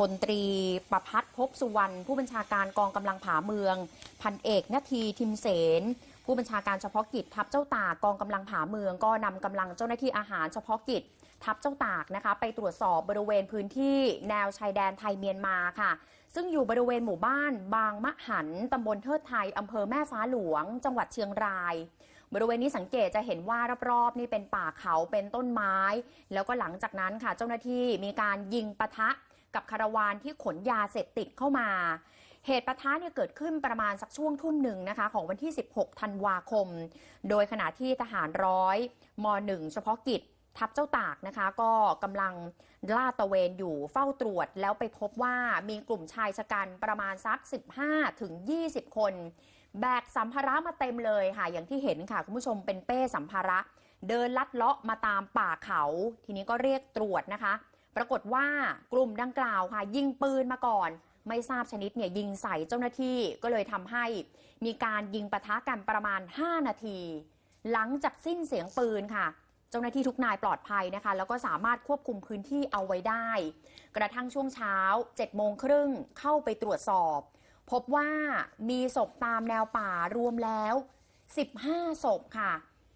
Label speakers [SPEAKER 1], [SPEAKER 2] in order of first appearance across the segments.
[SPEAKER 1] พลตรีประพัฒน์ภพสุวรรณผู้บัญชาการกองกำลังผาเมือง พันเอกนาทีทิมเสนผู้บัญชาการเฉพาะกิจทัพเจ้าตากกองกำลังผาเมือง ก็นำกำลังเจ้าหน้าที่อาหารเฉพาะกิจ ทัพเจ้าตากนะคะ ไปตรวจสอบบริเวณพื้นที่แนวชายแดนไทยเมียนมาค่ะ ซึ่งอยู่บริเวณหมู่บ้าน บางมะหันตำบลเทิดไทยอำเภอแม่ฟ้าหลวง จังหวัดเชียงรายบริเวณนี้สังเกตจะเห็นว่ารอบๆนี่เป็นป่าเขาเป็นต้นไม้ แล้วก็หลังจากนั้นค่ะเจ้าหน้าที่มีการยิงปะทะ กับคาราวานที่ขนยาเสพติดเข้ามา เหตุปะทะเนี่ยเกิดขึ้นประมาณสักช่วงทุ่มหนึ่งนะคะ ของวันที่ 16 ธันวาคม โดยขณะที่ทหารร้อยม 1 เฉพาะกิจทัพเจ้าตากนะคะ ก็กำลังลาดตะเวนอยู่เฝ้าตรวจ แล้วไปพบว่ามีกลุ่มชายชะกันประมาณสัก 15 ถึง 20 คน แบกสัมภาระมาเต็มเลยค่ะ อย่างที่เห็นค่ะ คุณผู้ชมเป็นเป้สัมภาระ เดินลัดเลาะมาตามป่าเขา ทีนี้ก็เรียกตรวจนะคะ ปรากฏว่ากลุ่มดังกล่าวค่ะ ยิงปืนมาก่อน ไม่ทราบชนิดเนี่ยยิงใส่เจ้าหน้าที่ก็เลยทำให้มีการยิงปะทะกันประมาณ 5 นาที หลังจากสิ้นเสียงปืนค่ะ เจ้าหน้าที่ทุกนายปลอดภัยนะคะ แล้วก็สามารถควบคุมพื้นที่เอาไว้ได้ กระทั่งช่วงเช้า7โมงครึ่งเข้าไปตรวจสอบ พบว่ามีศพตามแนวป่ารวมแล้ว 15 ศพค่ะ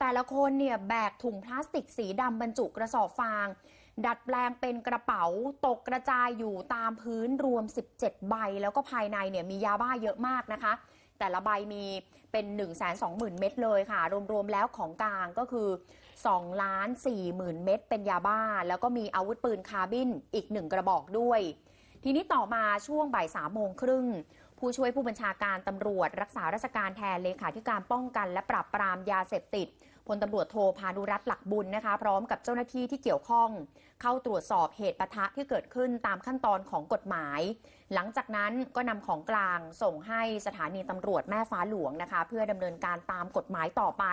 [SPEAKER 1] แต่ละคนเนี่ยแบกถุงพลาสติกสีดำบรรจุกระสอบฟาง ดัดแปลงเป็นกระเป๋าตกกระจายอยู่ตามพื้นรวม 17 ใบ แล้วก็ภายในเนี่ยมียาบ้าเยอะมากนะคะ แต่ละใบมีเป็น 1 2 0 0 0 0 เม็ดเลยค่ะ รวมๆแล้วของกลางก็คือ2ล้าน4หมื่นเม็ดเป็นยาบ้า แล้วก็มีอาวุธปืนคาร์บินอีกหนึ่งกระบอกด้วย ทีนี้ต่อมาช่วงบ่ายสามโมงครึ่ง ผู้ช่วยผู้บัญชาการตำรวจ รักษาราชการแทนเลขาธิการป้องกันและปราบปรามยาเสพติดพลตำรวจโทพานุรัตน์หลักบุญนะคะ พร้อมกับเจ้าหน้าที่ที่เกี่ยวข้อง เข้าตรวจสอบเหตุปะทะที่เกิดขึ้นตามขั้นตอนของกฎหมาย หลังจากนั้นก็นำของกลางส่งให้สถานีตำรวจแม่ฟ้าหลวงนะคะ เพื่อดำเนินการตามกฎหมายต่อไป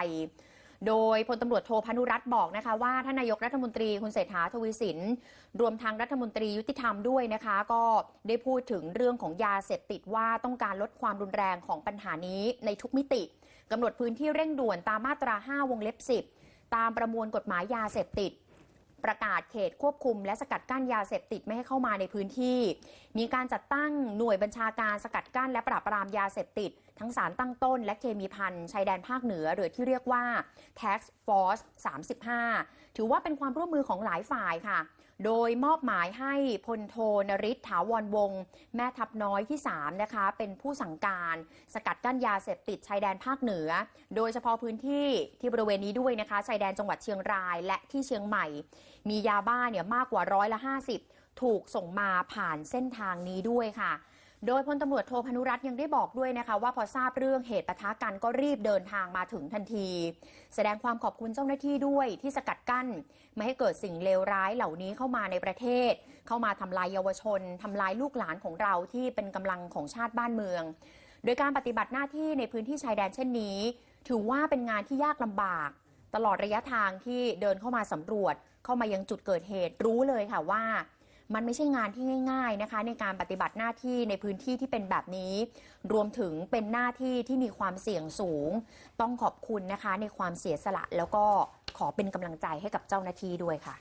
[SPEAKER 1] โดยพลตำรวจโทพานุรัตน์บอกนะคะว่าท่านนายกรัฐมนตรีคุณเศรษฐาทวีสิน รวมทางรัฐมนตรียุติธรรมด้วยนะคะ ก็ได้พูดถึงเรื่องของยาเสพติดว่าต้องการลดความรุนแรงของปัญหานี้ในทุกมิติกำหนดพื้นที่เร่งด่วนตามมาตรา 5 วงเล็บ 10 ตามประมวลกฎหมายยาเสพติด ประกาศเขตควบคุม และสกัดกั้นยาเสพติดไม่ให้เข้ามาในพื้นที่ มีการจัดตั้งหน่วยบัญชาการสกัดกั้นและปราบปรามยาเสพติด ทั้งสารตั้งต้น และเคมีพันชายแดนภาคเหนือ หรือที่เรียกว่า Tax Force 35 ถือว่าเป็นความร่วมมือของหลายฝ่ายค่ะ โดยมอบหมายให้พลโทนริศถาวรวงศ์แม่ทัพน้อยที่ 3 นะคะ เป็นผู้สั่งการสกัดกั้นยาเสพติดชายแดนภาคเหนือ โดยเฉพาะพื้นที่ที่บริเวณนี้ด้วยนะคะ ชายแดนจังหวัดเชียงรายและที่เชียงใหม่ มียาบ้าเนี่ยมากกว่าร้อยละ 50 ถูกส่งมาผ่านเส้นทางนี้ด้วยค่ะ โดยพลตำรวจโทพนุรัตน์ยังได้บอกด้วยนะคะว่าพอทราบเรื่องเหตุปะทะกันก็รีบเดินทางมาถึงทันที แสดงความขอบคุณเจ้าหน้าที่ด้วยที่สกัดกั้น ไม่ให้เกิดสิ่งเลวร้ายเหล่านี้เข้ามาในประเทศ เข้ามาทำลายเยาวชนทำลายลูกหลานของเราที่เป็นกำลังของชาติบ้านเมือง โดยการปฏิบัติหน้าที่ในพื้นที่ชายแดนเช่นนี้ ถือว่าเป็นงานที่ยากลำบาก ตลอดระยะทางที่เดินเข้ามาสำรวจ เข้ามายังจุดเกิดเหตุรู้เลยค่ะว่า มันไม่ใช่งานที่ง่าย ๆนะคะ ในการปฏิบัติหน้าที่ในพื้นที่ที่เป็นแบบนี้ รวมถึงเป็นหน้าที่ที่มีความเสี่ยงสูง ต้องขอบคุณนะคะในความเสียสละแล้วก็ขอเป็นกำลังใจให้กับเจ้าหน้าที่ด้วยค่ะ